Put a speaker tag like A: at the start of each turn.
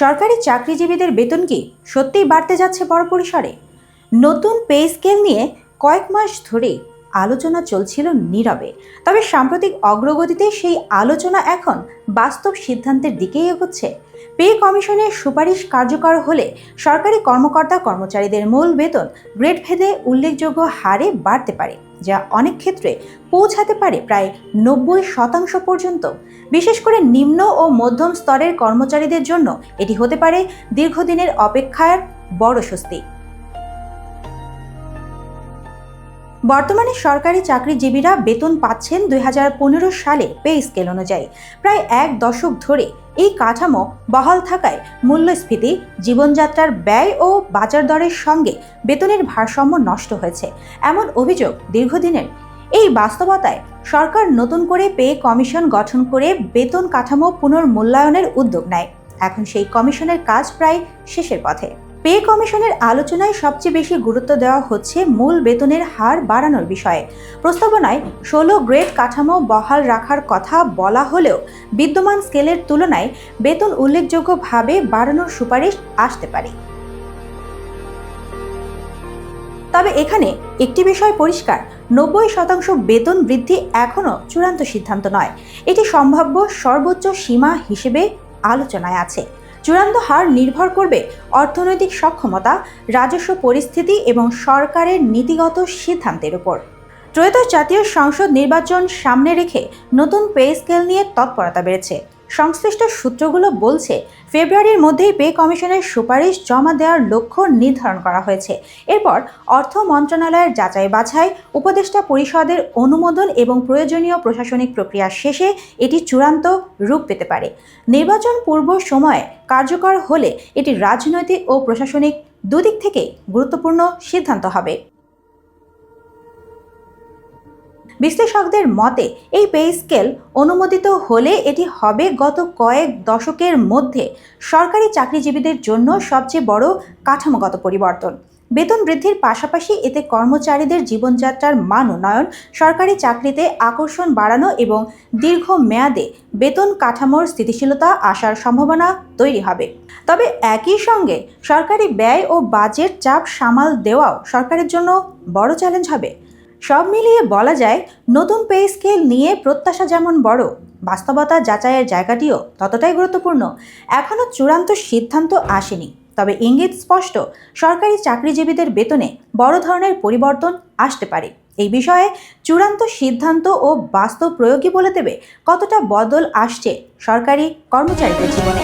A: সরকারি চাকরিজীবীদের বেতন কি সত্যিই বাড়তে যাচ্ছে বড় পরিসরে? নতুন পে স্কেল নিয়ে কয়েক মাস ধরে আলোচনা চলছিল নীরবে। তবে সাম্প্রতিক অগ্রগতিতে সেই আলোচনা এখন বাস্তব সিদ্ধান্তের দিকেই এগোচ্ছে। পে কমিশনের সুপারিশ কার্যকর হলে সরকারি কর্মকর্তা কর্মচারীদের মূল বেতন গ্রেড ভেদে উল্লেখযোগ্য হারে বাড়তে পারে। যা অনেক ক্ষেত্রে পৌঁছাতে পারে প্রায় নব্বই শতাংশ পর্যন্ত। বিশেষ করে নিম্ন ও মধ্যম স্তরের কর্মচারীদের জন্য এটি হতে পারে দীর্ঘদিনের অপেক্ষার বড় স্বস্তি। বর্তমানে সরকারি চাকরিজীবীরা বেতন পাচ্ছেন দুই হাজার পনেরো সালে পে স্কেল অনুযায়ী। প্রায় এক দশক ধরে এই কাঠামো বহাল থাকায় মূল্যস্ফীতি, জীবনযাত্রার ব্যয় ও বাজার দরের সঙ্গে বেতনের ভারসাম্য নষ্ট হয়েছে। এমন অভিযোগ দীর্ঘদিনের। এই বাস্তবতায় সরকার নতুন করে পে কমিশন গঠন করে বেতন কাঠামো পুনর্মূল্যায়নের উদ্যোগ নেয়। এখন সেই কমিশনের কাজ প্রায় শেষের পথে। পে কমিশনের আলোচনায় সবচেয়ে বেশি গুরুত্ব দেওয়া হচ্ছে মূল বেতনের হার বাড়ানোর বিষয়ে। প্রস্তাবনায় ষোলো গ্রেড কাঠামো বহাল রাখার কথা বলা হলেও বিদ্যমান স্কেলের তুলনায় বেতন উল্লেখযোগ্যভাবে বাড়ানোর সুপারিশ আসতে পারে। তবে এখানে একটি বিষয় পরিষ্কার, নব্বই শতাংশ বেতন বৃদ্ধি এখনও চূড়ান্ত সিদ্ধান্ত নয়। এটি সম্ভাব্য সর্বোচ্চ সীমা হিসেবে আলোচনায় আছে। চূড়ান্ত হার নির্ভর করবে অর্থনৈতিক সক্ষমতা, রাজস্ব পরিস্থিতি এবং সরকারের নীতিগত সিদ্ধান্তের উপর। ত্রয়োদশ জাতীয় সংসদ নির্বাচন সামনে রেখে নতুন পে স্কেল নিয়ে তৎপরতা বেড়েছে। সংশ্লিষ্ট সূত্রগুলো বলছে, ফেব্রুয়ারির মধ্যেই পে কমিশনের সুপারিশ জমা দেওয়ার লক্ষ্য নির্ধারণ করা হয়েছে। এরপর অর্থ মন্ত্রণালয়ের যাচাই বাছাই, উপদেষ্টা পরিষদের অনুমোদন এবং প্রয়োজনীয় প্রশাসনিক প্রক্রিয়া শেষে এটি চূড়ান্ত রূপ পেতে পারে। নির্বাচন পূর্ব সময়ে কার্যকর হলে এটি রাজনৈতিক ও প্রশাসনিক দুদিক থেকে গুরুত্বপূর্ণ সিদ্ধান্ত হবে। বিশ্লেষকদের মতে, এই পে স্কেল অনুমোদিত হলে এটি হবে গত কয়েক দশকের মধ্যে সরকারি চাকরিজীবীদের জন্য সবচেয়ে বড় কাঠামোগত পরিবর্তন। বেতন বৃদ্ধির পাশাপাশি এতে কর্মচারীদের জীবনযাত্রার মান উন্নয়ন, সরকারি চাকরিতে আকর্ষণ বাড়ানো এবং দীর্ঘ মেয়াদে বেতন কাঠামোর স্থিতিশীলতা আসার সম্ভাবনা তৈরি হবে। তবে একই সঙ্গে সরকারি ব্যয় ও বাজেট চাপ সামাল দেওয়াও সরকারের জন্য বড় চ্যালেঞ্জ হবে। সব মিলিয়ে বলা যায়, নতুন পে স্কেল নিয়ে প্রত্যাশা যেমন বড়, বাস্তবতা যাচাইয়ের জায়গাটিও ততটাই গুরুত্বপূর্ণ। এখনও চূড়ান্ত সিদ্ধান্ত আসেনি। তবে ইঙ্গিত স্পষ্ট, সরকারি চাকরিজীবীদের বেতনে বড় ধরনের পরিবর্তন আসতে পারে। এই বিষয়ে চূড়ান্ত সিদ্ধান্ত ও বাস্তব প্রয়োগই বলে দেবে কতটা বদল আসছে সরকারি কর্মচারীদের জীবনে।